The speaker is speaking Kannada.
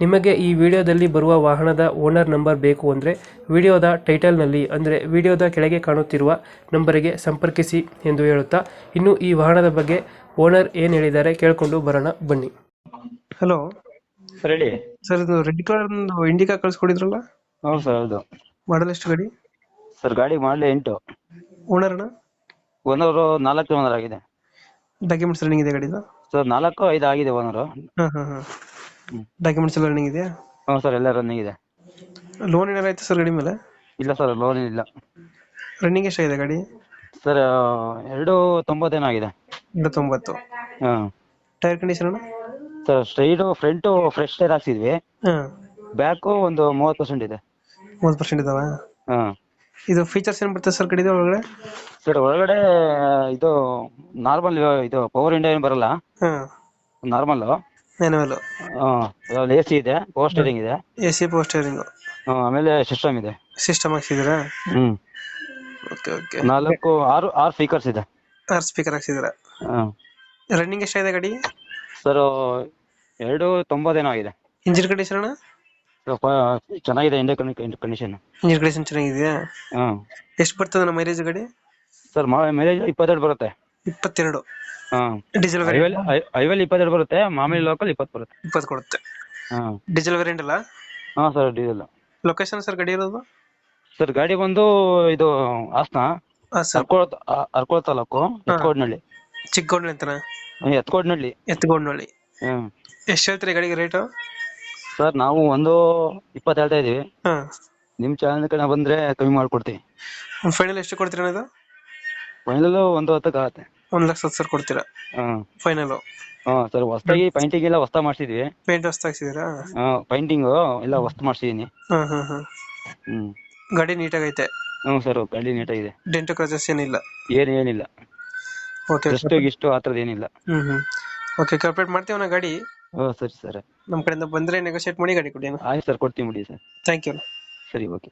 ನಿಮಗೆ ಈ ವಿಡಿಯೋದಲ್ಲಿ ಬರುವ ವಾಹನದ ಓನರ್ ನಂಬರ್ ಬೇಕು ಅಂದರೆ ವಿಡಿಯೋದ ಟೈಟಲ್ನಲ್ಲಿ ಅಂದರೆ ವಿಡಿಯೋದ ಕೆಳಗೆ ಕಾಣುತ್ತಿರುವ ನಂಬರಿಗೆ ಸಂಪರ್ಕಿಸಿ ಎಂದು ಹೇಳುತ್ತಾ ಇನ್ನು ಈ ವಾಹನದ ಬಗ್ಗೆ ಓನರ್ ಏನು ಹೇಳಿದ್ದಾರೆ ಕೇಳಿಕೊಂಡು ಬರೋಣ ಬನ್ನಿ. ಹಲೋ. ಸರ್ ಹೇಳಿ. ಸರ್ ಇದು ರೆಡ್ ಕಲರ್ ಒಂದು ಇಂಡಿಕಾ ಕಳಿಸ್ಕೊಡಿದ್ರಲ್ಲ? ಹೌದು ಸರ್ ಹೌದು. ಮಾಡಲ್ ಎಷ್ಟು ಗಾಡಿ? ಸರ್ ಗಾಡಿ ಮಾಡಲಿ ಎಂಟು. ಓನರ್ ಅಣ್ಣ ಓನರು ನಾಲ್ಕು ಓನರ್ ಆಗಿದೆ. ಡಾಕ್ಯುಮೆಂಟ್ಸ್ ರನ್ನಿಂಗ್ ಇದೆ ಗಾಡಿದು? ಸರ್ ನಾಲ್ಕು ಐದು ಆಗಿದೆ ಓನರು. ಹಾಂ ಹಾಂ ಹಾಂ. ಡಾಕ್ಯುಮೆಂಟ್ಸ್ ಎಲ್ಲ ರನ್ನಿಂಗ್ ಇದೆಯಾ? ಹ್ಞೂ ಸರ್ ಎಲ್ಲ ರನ್ನಿಂಗ್ ಇದೆ. ಲೋನ್ ಏನಾರ ಆಯ್ತು ಸರ್ ಗಾಡಿ ಮೇಲೆ? ಇಲ್ಲ ಸರ್ ಲೋನ್ ಇಲ್ಲ ರನ್ನಿಂಗ್ ಎಷ್ಟಾಗಿದೆ ಗಾಡಿ? ಸರ್ ಎರಡು ತೊಂಬತ್ತೇನಾಗಿದೆ ಎರಡು ತೊಂಬತ್ತು. ಹಾಂ. Tyre condition sir straight front fresh tyre ಹಾಕ್ಸಿದ್ವಿ. ಹಾಂ. ಬ್ಯಾಕು ಒಂದು ಮೂವತ್ತು ಪರ್ಸೆಂಟ್ ಇದೆ. ಮೂವತ್ತು ಪರ್ಸೆಂಟ್ ಇದಾವ? ಹಾಂ. ಇದು ಫೀಚರ್ಸ್ ಏನು ಬರ್ತದೆ ಸರ್ ಕಡಿದೆ ಒಳಗಡೆ? ಸರ್ ಒಳಗಡೆ ಇದು ನಾರ್ಮಲ್ ಇದು ಪವರ್ ಇಂಡಿಯಾ ಏನು ಬರಲ್ಲ. ಹಾಂ. ನಾರ್ಮಲ್ಲು ಮ್ಯಾನುವಲ್ ಹಾಂ ಎ ಸಿ ಇದೆ ಪವರ್ ಸ್ಟೇರಿಂಗ್ ಇದೆ. ಎ ಸಿ ಪವರ್ ಸ್ಟೇರಿಂಗು ಆಮೇಲೆ ಸಿಸ್ಟಮ್ ಇದೆ. ಸಿಸ್ಟಮ್ ಹಾಕ್ಸಿದ್ದೀರಾ? ಹ್ಮ್. Okay okay. ನಾಲ್ಕು ಆರು ಆರು ಸ್ಪೀಕರ್ಸ್ ಇದೆ. ಆರು ಸ್ಪೀಕರ್ ಹಾಕ್ಸಿದ್ದೀರಾ? ರನ್ನಿಂಗ್ ಎಷ್ಟಾಗಿದೆ ಗಾಡಿ? ಸರ್ ಎರಡು ತೊಂಬತ್ತೇನೋ ಆಗಿದೆ. ಇಂಜಿನ್ ಕಂಡೀಷನ್ ಅಣ್ಣ? ಚೆನ್ನಾಗಿದೆ ಇಂಜಿನ್ ಕಂಡೀಷನ್ ಇಂಜಿನ್ ಕಂಡೀಷನ್ ಚೆನ್ನಾಗಿದೆಯಾ? ಹ್ಮ್ ಎಷ್ಟು ಬರ್ತದೆ ನಮ್ಮ ಮೈಲೇಜ್ ಗಾಡಿ? ಸರ್ ಮೈಲೇಜ್ ಇಪ್ಪತ್ತೆರಡು ಬರುತ್ತೆ. ಇಪ್ಪತ್ತೆರಡು. ಡೀಸೆಲ್ ವೇರಿಯಂಟ್ ಐವಲ್ ಇಪ್ಪತ್ತೆರಡು ಬರುತ್ತೆ ಮಾಮೂಲಿ ಲೋಕಲ್ ಇಪ್ಪತ್ತು ಬರುತ್ತೆ. ಇಪ್ಪತ್ತು ಕೊಡುತ್ತೆ. ಹಾ. ಡೀಸೆಲ್ ವೇರಿಯಂಟ್ ಅಲ್ಲ? ಹಾ ಸರ್ ಡೀಸೆಲ್ ಲೊಕೇಶನ್ ಸರ್ ಗಾಡಿ ಇರೋದು? ಸರ್ ಗಾಡಿ ಬಂದು ಇದು ಹಾಸನ ಅರ್ಕೋಳ ತಾಲೂಕು ಎತ್ಕೋಡ್ನಳ್ಳಿ. ಚಿಕ್ಕೋಡ್ನಳ್ಳಿ ಅಂತಾನ? ಎತ್ಕೋಡ್ನಳ್ಳಿ. ಎತ್ಕೋಡ್ನಳ್ಳಿ. ಎಷ್ಟು ಹೇಳ್ತೀರಿ ಗಾಡಿಗೆ ರೇಟ್ ಸರ್ ನಾವು ಒಂದು ಇಪ್ಪತ್ತು ಹೇಳ್ತಾ ಇದೀವಿ ನಿಮ್ ನಿಮ್ಮ ಚಾನಲ್ ಕಡೆ ಬಂದ್ರೆ ಕಮ್ಮಿ ಮಾಡ್ಕೊಡ್ತೀವಿ. ಫೈನಲ್ ಎಷ್ಟು ಕೊಡ್ತೀರಾ ಇದು? ಫೈನಲ್ ಒಂದು ಹತ್ತಕ್ಕೆ ಆಗುತ್ತೆ. ಒಂದು ಲಕ್ಷ ಹತ್ತು ಸಾವಿರ ಕೊಡ್ತೀರಾ? ಹಾಂ. ಫೈನಲ್ ಹಾಂ ಸರ್ ಹೊಸ್ದಾಗಿ ಪೈಂಟಿಂಗ್ ಎಲ್ಲ ಹೊಸ್ತಾ ಮಾಡ್ಸಿದ್ವಿ. ಪೇಂಟ್ ಹೊಸ್ತು ಹಾಕ್ಸಿದ್ದೀರಾ ಪೈಂಟಿಂಗು ಎಲ್ಲ ಹೊಸ್ತು ಮಾಡ್ಸಿದೀನಿ. ಗಾಡಿ ನೀಟ್ ಆಗೈತೆ ಹ್ಮ್. ಗಾಡಿ ನೀಟಾಗೈತೆ? ಹ್ಞೂ ಸರ್ ಗಾಡಿ ನೀಟಾಗಿದೆ. ಡೆಂಟು ಕ್ರಾಸಸ್ ಏನಿಲ್ಲ? ಏನು ಏನಿಲ್ಲ. ಓಕೆ ಎಷ್ಟು ಇಷ್ಟು ಆ ಥರದ್ದು ಏನಿಲ್ಲ. ಹ್ಮ್ ಹ್ಮ್. ಓಕೆ ಮಾಡ್ತೀವಿ ಮಾಡ್ತೀವಣ್ಣ ಗಾಡಿ? ಹ್ಞೂ ಸರಿ ಸರ್. ನಮ್ಮ ಕಡೆಯಿಂದ ಬಂದ್ರೆ ನೆಗೋಷಿಯೇಟ್ ಮಾಡಿ ಗಾಡಿ ಕೊಡಿ ಆಯ್ತು ಸರ್ ಕೊಡ್ತೀನಿ ಬಿಡಿ ಸರ್. ಥ್ಯಾಂಕ್ ಯು ಸರಿ ಓಕೆ